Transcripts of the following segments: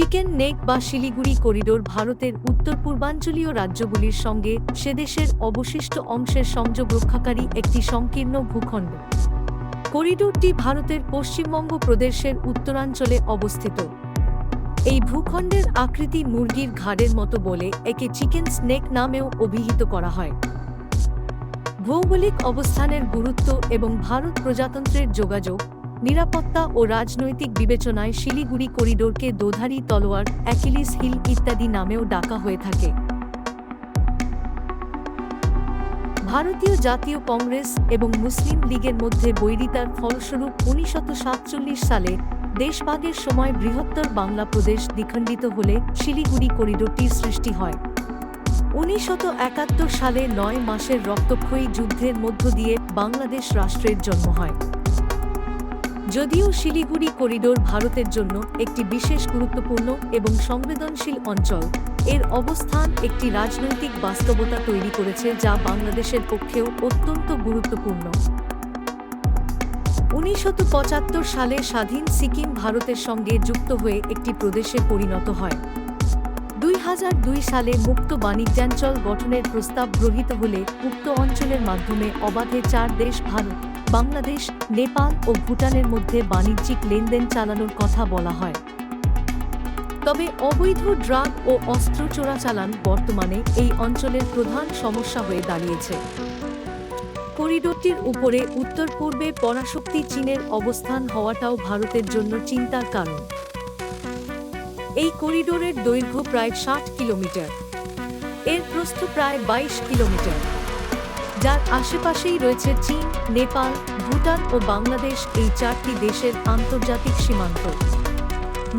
Chicken neck বা Siliguri corridor ভারতের উত্তর পূর্বাঞ্চলীয় রাজ্যগুলির সঙ্গে সেদেশের অবশিষ্ট অংশের সংযোগ রক্ষাকারী একটি সংকীর্ণ ভূখণ্ড। করিডোরটি ভারতের পশ্চিমবঙ্গ প্রদেশের উত্তরাঞ্চলে অবস্থিত। এই ভূখণ্ডের আকৃতি মুরগির ঘাড়ের মতো বলে একে চিকেন স্নেক নামেও অভিহিত করা হয়। ভৌগোলিক অবস্থানের গুরুত্ব এবং ভারত প্রজাতন্ত্রের যোগাযোগ নিরাপত্তা ও রাজনৈতিক বিবেচনায় শিলিগুড়ি করিডোরকে দোধারি তলোয়ার, অ্যাকিলিস হিল ইত্যাদি নামেও ডাকা হয়ে থাকে। ভারতীয় জাতীয় কংগ্রেস এবং মুসলিম লীগের মধ্যে বৈরিতার ফলস্বরূপ সাতচল্লিশ সালে দেশভাগের সময় বৃহত্তর বাংলা প্রদেশ দ্বিখণ্ডিত হলে শিলিগুড়ি করিডোরটির সৃষ্টি হয়। একাত্তর সালে নয় মাসের রক্তক্ষয়ী যুদ্ধের মধ্য দিয়ে বাংলাদেশ রাষ্ট্রের জন্ম হয়। যদিও শিলিগুড়ি করিডোর ভারতের জন্য একটি বিশেষ গুরুত্বপূর্ণ এবং সংবেদনশীল অঞ্চল, এর অবস্থান একটি রাজনৈতিক বাস্তবতা তৈরি করেছে যা বাংলাদেশের পক্ষেও অত্যন্ত গুরুত্বপূর্ণ। পঁচাত্তর সালে স্বাধীন সিকিম ভারতের সঙ্গে যুক্ত হয়ে একটি প্রদেশে পরিণত হয়। দুই হাজার দুই সালে মুক্ত বাণিজ্যাঞ্চল গঠনের প্রস্তাব গ্রহীত হলে উক্ত অঞ্চলের মাধ্যমে অবাধে চার দেশ ভারত বাংলাদেশ, নেপাল ও ভুটানের মধ্যে বাণিজ্যিক লেনদেন চালানোর কথা বলা হয়। তবে অবৈধ ড্রাগ ও অস্ত্র চোরাচালান বর্তমানে এই অঞ্চলের প্রধান সমস্যা হয়ে দাঁড়িয়েছে। করিডোরটির উপরে উত্তর পূর্বে পরাশক্তি চীনের অবস্থান হওয়াটাও ভারতের জন্য চিন্তার কারণ। এই করিডোরের দৈর্ঘ্য প্রায় ষাট কিলোমিটার। এর প্রস্থ প্রায় বাইশ কিলোমিটার। যার আশেপাশেই রয়েছে চীন, নেপাল, ভুটান ও বাংলাদেশ এই চারটি দেশের আন্তর্জাতিক সীমান্ত।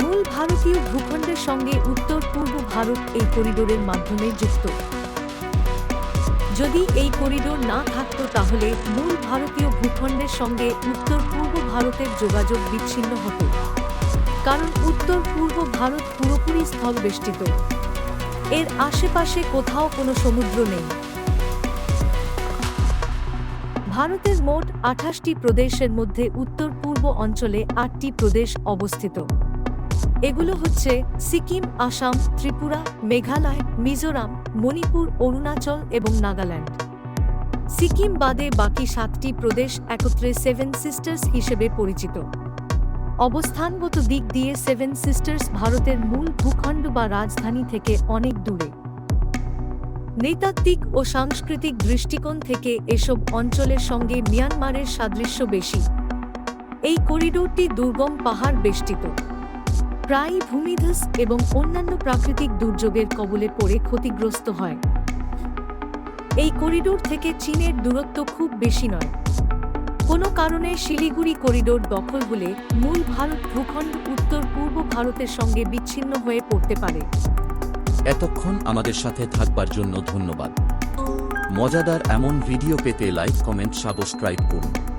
মূল ভারতীয় ভূখণ্ডের সঙ্গে উত্তর পূর্ব ভারত এই করিডোরের মাধ্যমে যুক্ত। যদি এই করিডোর না থাকত তাহলে মূল ভারতীয় ভূখণ্ডের সঙ্গে উত্তর পূর্ব ভারতের যোগাযোগ বিচ্ছিন্ন হতো। কারণ উত্তর পূর্ব ভারত পুরোপুরি স্থলবেষ্টিত এর আশেপাশে কোথাও কোনো সমুদ্র নেই। ভারতের মোট আঠাশটি প্রদেশের মধ্যে উত্তর পূর্ব অঞ্চলে আটটি প্রদেশ অবস্থিত। এগুলো হচ্ছে সিকিম, আসাম, ত্রিপুরা, মেঘালয়, মিজোরাম, মণিপুর, অরুণাচল এবং নাগাল্যান্ড। সিকিম বাদে বাকি সাতটি প্রদেশ একত্রে সেভেন সিস্টার্স হিসেবে পরিচিত। অবস্থানগত দিক দিয়ে সেভেন সিস্টার্স ভারতের মূল ভূখণ্ড বা রাজধানী থেকে অনেক দূরে। নৃতাত্ত্বিক ও সাংস্কৃতিক দৃষ্টিকোণ থেকে এসব অঞ্চলের সঙ্গে মিয়ানমারের সাদৃশ্য বেশি। এই করিডোরটি দুর্গম পাহাড় বেষ্টিত। প্রায়ই ভূমিধস এবং অন্যান্য প্রাকৃতিক দুর্যোগের কবলে পড়ে ক্ষতিগ্রস্ত হয়। এই করিডোর থেকে চীনের দূরত্ব খুব বেশি নয়। কোনো কারণে শিলিগুড়ি করিডোর দখল হলে মূল ভারত ভূখণ্ড উত্তর পূর্ব ভারতের সঙ্গে বিচ্ছিন্ন হয়ে পড়তে পারে। এতক্ষণ আমাদের সাথে থাকবার জন্য ধন্যবাদ। মজাদার এমন ভিডিও পেতে লাইক কমেন্ট সাবস্ক্রাইব করুন।